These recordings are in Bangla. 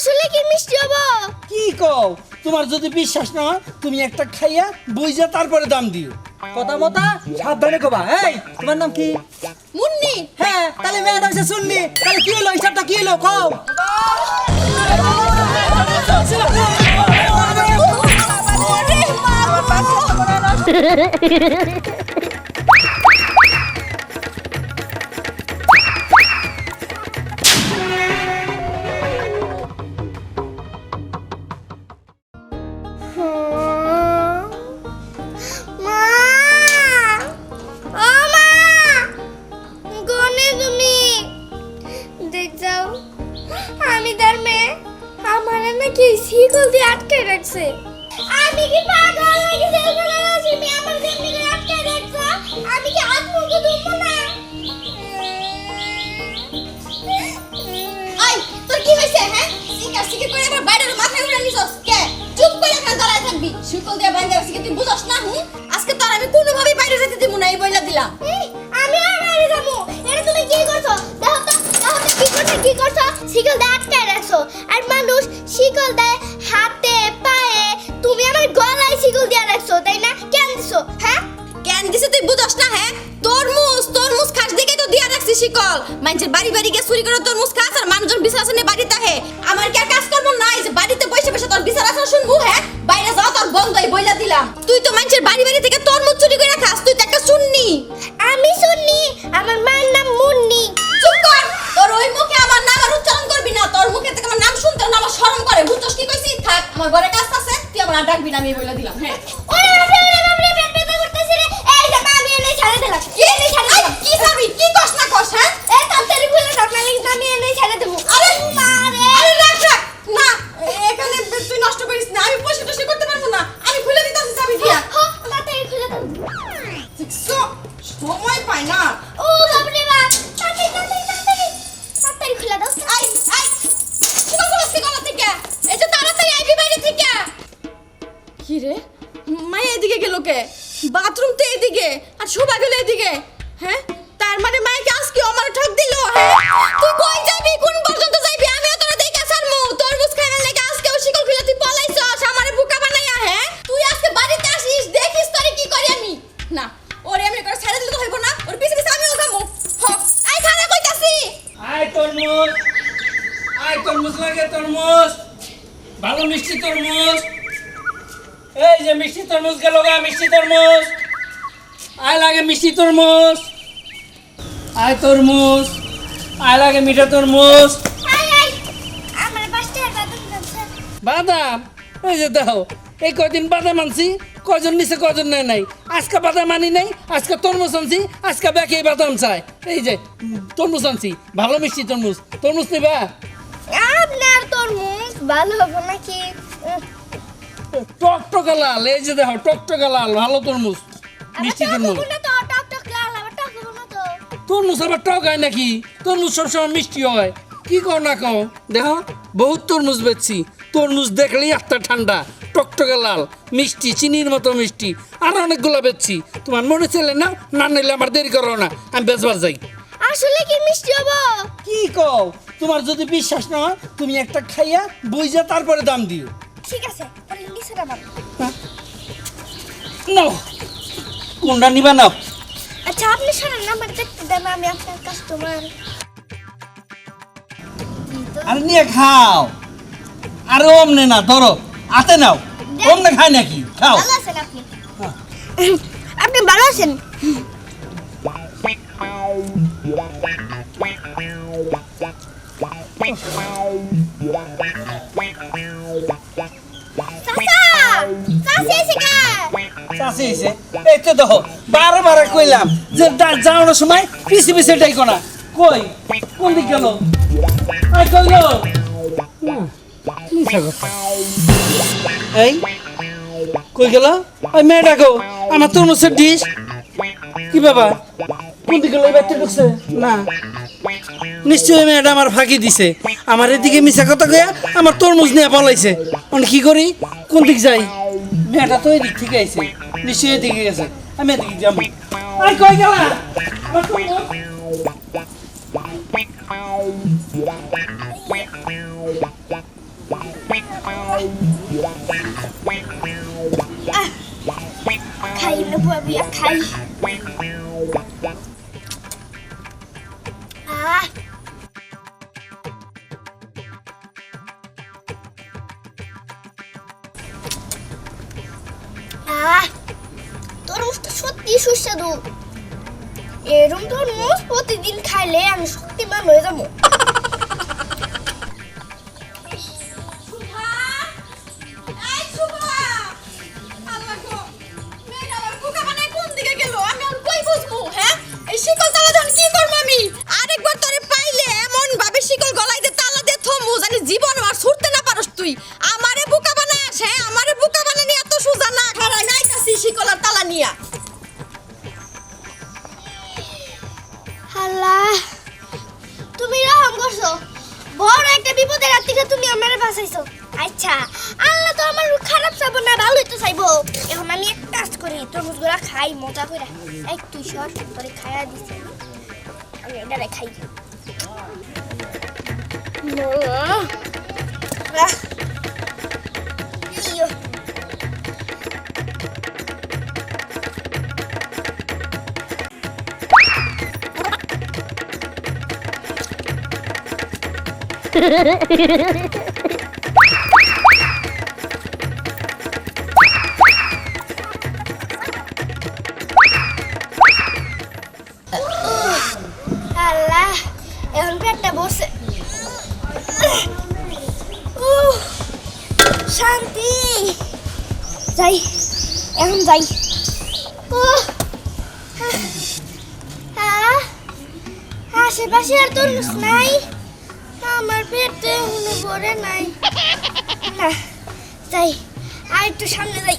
আসলে কি মিষ্টি হব? কি কও? তোমার যদি বিশ্বাস না হয় তুমি একটা খাইয়া বুঝা তারপরে দাম দিও। কথা মতা? সাবধানে কবা এই তোমার নাম কি? মুন্নি। হ্যাঁ তাহলে ম্যাডাম সে শুননি তাহলে কি হলো হিসাবটা কি হলো কও? আজকে তোর আমি কোনোভাবেই বাইরে যেতে দিব না এই বইলা দিলাম আমি আর বাইরে যাব। এটা তুমি কি করছ? দেখো তো দেখো তো কি করছ কি করছ? শিকল দিয়ে আটকে রাখছো। আর মানুষ শিকল দেয় হাতে পায়ে তুমি আমার গলায় শিকল দিয়ে রাখছো তাই না? কেন দিছো হ্যাঁ? কেন দিছে তুই বুঝছ না হ্যাঁ? তরমুজ তরমুজ খাস দেখে তো দিয়া রাখছি শিকল। মানুষের বাড়ি বাড়ি গিয়ে চুরি করে তরমুজ খাস আর মানুষজন বিচার আসনে বাড়িতে হে আমার কি আর কাজ করব? নাই যে বাড়িতে বসে বসে তোর বিচার আসন শুনব হ্যাঁ? বাইরে যাও বন্ধই বইলা দিলাম। তুই তো মানুষের বাড়ি বাড়ি থেকে তরমুজ চুরি করে খাস তুই তো একটা শুননি আমি শুননি আমার মায়ের নাম মুন্নি। চুপ কর! তোর ওই মুখে আমার নাম আর উচ্চারণ করবি না তোর মুখে থেকে আমার নাম শুনতে না আমার শরম করে বুঝছস কি কইছি? থাক আমার ঘরে কাজ আছে তুই আমার ডাকবি না আমি বলে দিলাম হ্যাঁ। ওরে বাপরে ওরে বাপরে পেট ব্যথা করতেছে রে। এই যে মা, আমি এনে ছাড়ে দিলাম কি? এনে ছাড়ে দিলাম। কি করবি? কি কস না কস হ্যাঁ? এই তাড়াতাড়ি খুলে দাও কিন্তু আমি এনে ছাড়ে দেবো। আরে মা! এদিকে বাথরুম তো এদিকে, আর শোভা গেল এদিকে। হ্যাঁ? তার মানে মায়াকে আজকে আমার ঠক দিল হ্যাঁ? তুই কই যাবি? কোন পর্যন্ত যাইবি আমিও তোরা দেখে ছাড়মু। তরমুজ খাইবার লাগি আজকেও শিকল খুলে তুই পলাইছস? আমারে বোকা বানাইয়া হ্যাঁ? তুই আজকে বাড়িতে আসিস, দেখিস তোরে কি করি আমি। না, ওরে আমি করে ছেড়ে দিলে তো হইব না। ওর পিছে পিছে আমিও যাব হ আই খানা কইতাছি। আয় তরমুজ। আয় তরমুজ লাগে তরমুজ। ভালো মিষ্টি তরমুজ। এই যে মিষ্টি তরমুজ গেল গা মিষ্টি তরমুজ। আয় লাগে মিষ্টি তরমুজ। আয় তরমুজ। আয় লাগে মিঠা তরমুজ। বাদাম এই যে দেখো এই কয়দিন বাদাম আনছি? কয়জন নিচে কয়জন নেয় নাই? আজকে বাদাম আনি নাই আজকে তরমুজ আনছি আজকে ব্যাকে বাদাম চাই। এই যে তরমুজ আনছি ভালো মিষ্টি তরমুজ। তরমুজ নিবা? আপনার তরমুজ ভালো হবে নাকি? টকটকা লাল এই যে দেখো টকটকা লাল ভালো তরমুজ মিষ্টি তরমুজ। তরমুজ আবার টক হয় নাকি? তরমুজ সবসময় মিষ্টি হয়। কি কও না কও? দেখো বহুত তরমুজ বেচছি। তরমুজ দেখলেই একটা ঠান্ডা। টকটকা লাল মিষ্টি চিনির মতো মিষ্টি। আর অনেকগুলো বেচছি। তোমার মনে চলে না না নিলে আমার দেরি করো না আমি বেচবার যাই। আসলে কি মিষ্টি হব? কি কও? তোমার যদি বিশ্বাস না হয় তুমি একটা খাইয়া বুঝা তারপরে দাম দিও। ঠিক আছে তাহলে নিচেটা বাবা নাও কোনটা নিবা নাও আচ্ছা আপনি শোনেন আমার দেখতে দেন আমি আপনার কাস্টমার আর নিয়ে খাও। আরে অমনে না ধরো হাতে নাও। অমনে খায় নাকি? খাও। ভালো আছেন আপনি? আপনি ভালো আছেন? চাচা চাষি হয়েছে এই যে যাওয়ানোর সময় পিছে পিছে ডাইকো না। কই? কোন গেল? এই কইল। এই, কই গেল? ওই মেয়ে ডাকো, আমার কি বাবা কোন দিকে গেল? এবার ঢুকছে? না। নিশ্চয়ই মেয়েটা ফাঁকি দিছে। আমার এদিকে মিশা কথা কয়া আমার তরমুজ নিয়ে পলাইছে। কি করি? কোন দিক যাই? মেয়েটা তো এদিক থেকে আইছে। নিশ্চয়ই এদিকে গেছে আমি এদিকে যাব আই কই গেলা আমার তরমুজ। খাই নেব আমি আর খাই সত্যি এরম এরকম মোষ প্রতিদিন খাইলে আমি শক্তিমান হয়ে যাব। থেকে তুমি আমারে বাঁচাইছো। আচ্ছা আল্লাহ তো আমার খারাপ চাইব না ভালোই তো চাইব। এখন আমি এক কাজ করি তরমুজগুলা খাই মজা করে এক তুই সর তোরে খাইয়া দিছি। আমি এটারে খাই। আল্লাহ এখন পেটটা বসে শান্তি। যাই এখন যাই। আহ, আশেপাশে আর তরমুজ নাই। আমার পেটে উনি ভরে নাই। না যাই আর একটু সামনে যাই।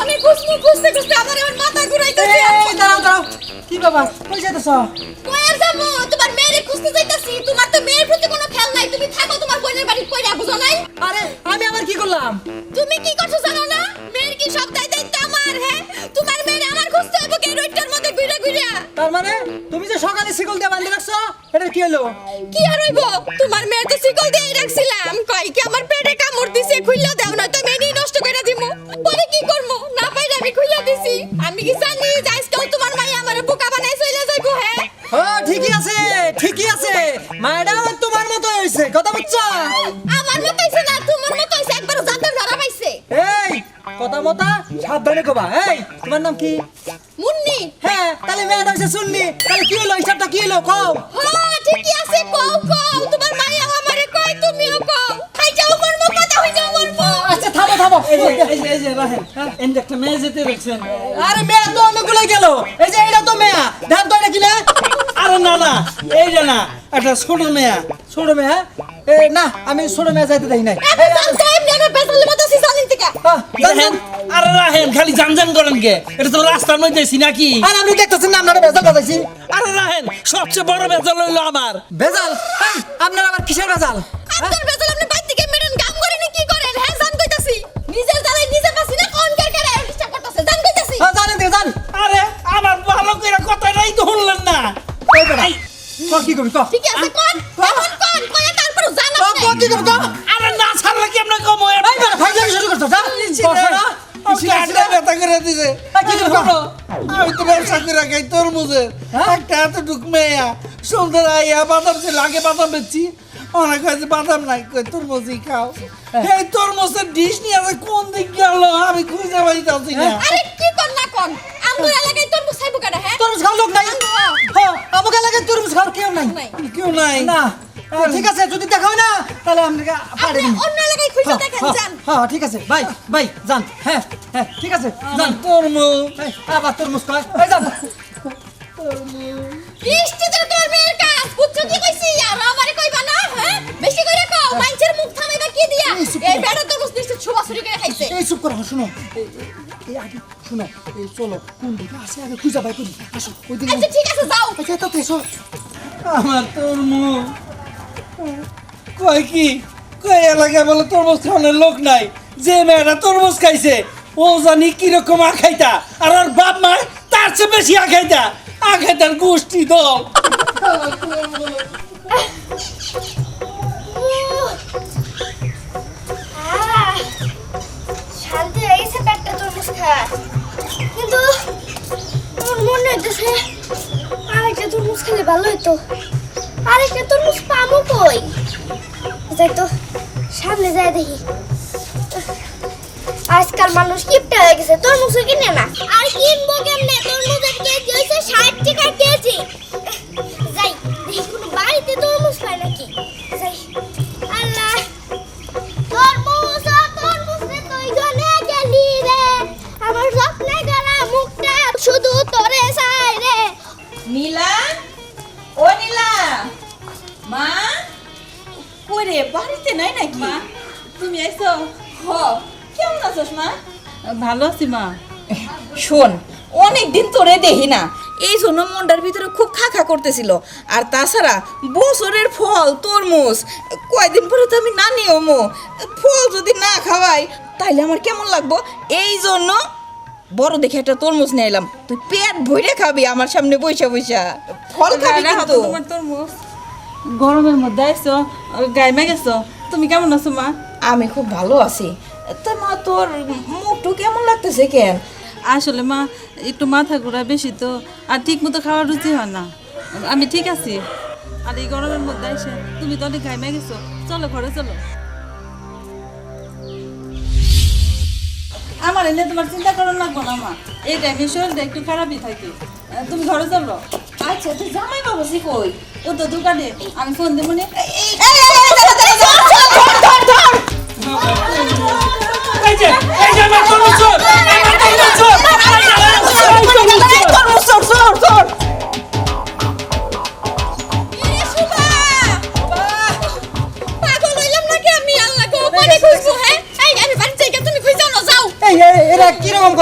অনেক খুঁজতে খুঁজতে খুঁজতে আমার আমার মাথা ঘুরাইতেছে। দাঁড়াও দাঁড়াও। কি বাবা কই যাইতেছ? কই আর যাব? তোমার কি আর হইব? তোমার মেয়ের তো শিকল দিয়ে রাখছিলাম। কই কি আমার পেটে কামড় দিছে খুইলা দাও না তো মেনি নষ্ট করে দিমু। পরে কি করব না পাইলে আমি খুইলা দিছি। আমি কি জানি যে আজকাল তোমার মাই আমার বোকা বানাই চলে যাইবো হ্যাঁ? ও ঠিকই আছে ঠিকই আছে। মায়েরা তোমার মতো হয়েছে কথা বুঝছ? আমার মতো হইছে না তোমার মতো হইছে একবার জানতাম ধরা পাইছে। এই কথা মতা সাবধানে কবা। এই তোমার নাম কি? তাহলে মেয়েটা হয়েছে শুননি তাহলে কি হলো? হিসাবটা কি হলো? কও। হ্যাঁ ঠিকই আছে কও কও। তোমার মাইয়া আমারে কই তুমিও কও। খাই যাও মরমো কথা হই যাও মরমো আচ্ছা থামো থামো। এই যে এই যে এই যে রাহেন এনে একটা মেয়ে যেতে দেখছেন। আরে মেয়া তো অনেকগুলো গেল। এই যে এটা তো মেয়া। ধান তো এটা কি না? আরে না না এইটা না। একটা ছোট মেয়া। ছোট মেয়া? না আমি ছোট মেয়া যাইতে দেই নাই। আমি আমার পেছালে মতো সিসালিন থেকে। আহ, জান, রাহেন জান। আরে রাহেন খালি জানজান করেন কে? এটা তো রাস্তার মধ্যে নাকি? আর আপনি দেখতেছেন না আপনারা বেজাল বাজাইছি। আরে রাহেন সবচেয়ে বড় বেজাল হইল আমার। বেজাল আপনার আবার কিসের বেজাল আপনার বেতন আপনি বাইর থেকে মেরন কাম করেন কি করেন? হ্যাঁ জান কইতাছি। নিজের নিজে পাসি না কোন কে কে ডিস্টার্ব করতেছে? জান কইতাছি। হ্যাঁ জানেন দিকে জান আরে আমার ভালো করে কথাটাই তো শুনলেন না। এই কি করবি ক ঠিক আছে কোন এখন কোন কইয়া তারপর জান ক ক কি করবি আরে না ছাড়লে কেমন কম? এই বেটা ফাইজলামি শুরু করছ যা। বসো। ব্যথা করে দিছে। কি করবি ক? আমি তো ব্যবসা করে খাই তরমুজের। হ্যাঁ? একটা এত ঢুক মেয়া সুন্দর আইয়া বাদাম ছিল আগে বাদাম বেচছি। অনেক হয়েছে বাদাম নাই কই তরমুজই খাও। এই তরমুজের ডিশ নিয়ে আছে কোন দিক গেল? আমি খুঁজে পাইতাছি না। আরে কি কোন না কোন এলাকায় হ্যাঁ? তরমুজ খাওয়ার লোক নাই। হ্যাঁ আমাকে লাগে তরমুজ খাওয়ার কেউ নাই। কেউ নাই। না। ঠিক আছে যদি দেখাও না তাহলে আপনাকে পাড়ে আপনি দিন। অন্য এলাকায় খুঁজে হ্যাঁ, দেখেন হ্যাঁ, যান। হ্যাঁ ঠিক আছে বাই বাই যান। হ্যাঁ হ্যাঁ ঠিক আছে যান। জান তরমুজ আবার তরমুজ খায় এই যান। বৃষ্টিতে তোর মেয়ের কাজ। বুঝছ কি কইছি? আর আমারে কইবা না হ্যাঁ? বেশি করে কও মাইনছের মুখ থামাইবা কি দিয়া? এই বেড়া তোর মুখ নিশ্চয় ছোবা ছুরি করে খাইছে। এই চুপ করো শুনো। এই- আগে শুনো। এই চলো কোন দিকে? আছে আগে খুঁজা বাই করি। আসো ওই দিকে আচ্ছা ঠিক আছে যাও। আচ্ছা তাতে এসো আমার তরমুজ। কয় কি? কয় এলাকায় বলে, তরমুজ খাওয়ানোর লোক নাই। যে মেয়েটা তরমুজ খাইছে, ও জানি কীরকম আখাইতা, আর ওর বাপ মা তার চেয়ে বেশি আখাইতা। আগে তার গোষ্ঠী দল। কিন্তু মনে হইতেছে, আরেকটা তরমুজ খেলে ভালো হতো আরেকটা তরমুজ পাবো কই? যাই তো, সামনে যায় দেখি। আজকাল মানুষ কিপটা হয়ে গেছে তরমুজ কিনে না। আর কিনবো কেমনে? তরমুজের ভালো আছি মা। শোন অনেক দিন তোরে দেখি না। এই জন্য মনটার ভিতরে খুব খাখা করতেছিল। আর তাছাড়া বছরের ফল তরমুজ কয়দিন পরে তো আমি না নিয়মো ফল যদি না খাওয়াই তাইলে আমার কেমন লাগবো? এই জন্য বড় দেখে একটা তরমুজ নিয়ে এলাম। তুই পেট ভরে খাবি আমার সামনে বইসা বইসা। ফল খাবি কিন্তু। তরমুজ। গরমের মধ্যে আইছো গাইমে গেছো তুমি কেমন আছো মা? আমি খুব ভালো আছি। তা মা তোর মুখটু কেমন লাগতেছে কেন? আসলে মা একটু মাথা ঘোরা বেশি তো আর ঠিক মতো খাওয়ার রুচি হয় না। আমি ঠিক আছি। আর এই গরমের মধ্যে আইসে তুমি তো অনেক গাইমে গেছো। চলো ঘরে চলো। আমার এনে তোমার চিন্তা করার লাগবো না মা। এই টাইমে শরীরটা একটু খারাপই থাকে। তুমি ঘরে চলো। আচ্ছা তুই জামাই বাবাসি কই? ও তো দোকানে। আমি ফোন দেবো এই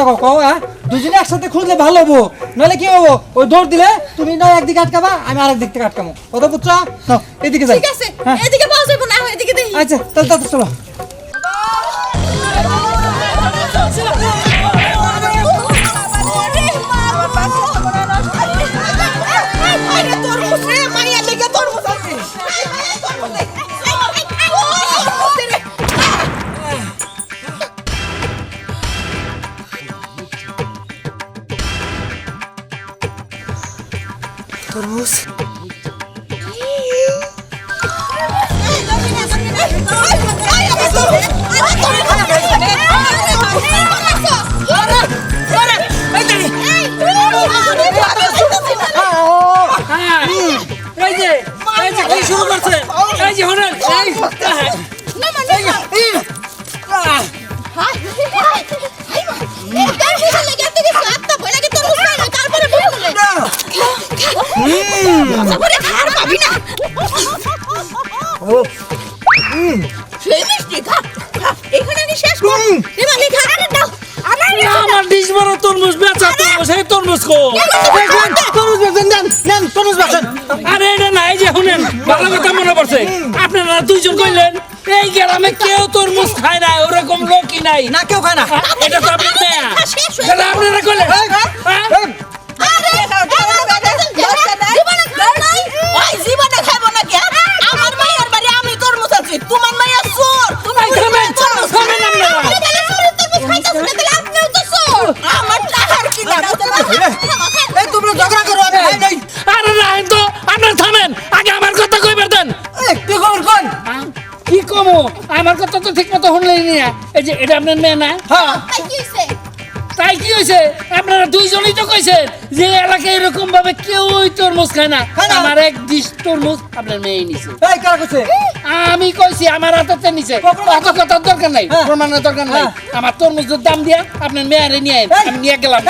কথা কও কও হ্যাঁ? দুজনে একসাথে খুঁজলে ভালো হব। নাহলে কি হব? ওই দৌড় দিলে তুমি না একদিকে আটকাবা আমি আরেক দিক থেকে আটকাবো কথা বুঝছ? এদিকে যাই। ঠিক আছে। হ্যাঁ। এদিকে পাওয়া যাবে না এদিকে দেখি। আচ্ছা তাহলে তাহলে চলো। খরগোশ শুরু করছে এই যে হোটেল গ্রামে কেউ তরমুজ খায় না ওরকম লোকই নাই। না কেউ খায় না। এটা তো আপনার আপনারা কইলেন এই যে এটা আপনার মেয়ে না হ্যাঁ তাই কি হয়েছে আপনারা দুইজনই তো কইছেন যে এলাকায় এরকম ভাবে কেউ ওই তরমুজ খায় না আমার এক ডিশ তরমুজ আপনার মেয়ে নিছে এই কারা কইছে আমি কইছি আমার হাতে নিছে অত কথার দরকার নাই হ্যাঁ। প্রমাণের দরকার নাই হ্যাঁ। আমার তরমুজের দাম দিয়া আপনার মেয়ারে নিয়ে। আমি নিয়ে গেলাম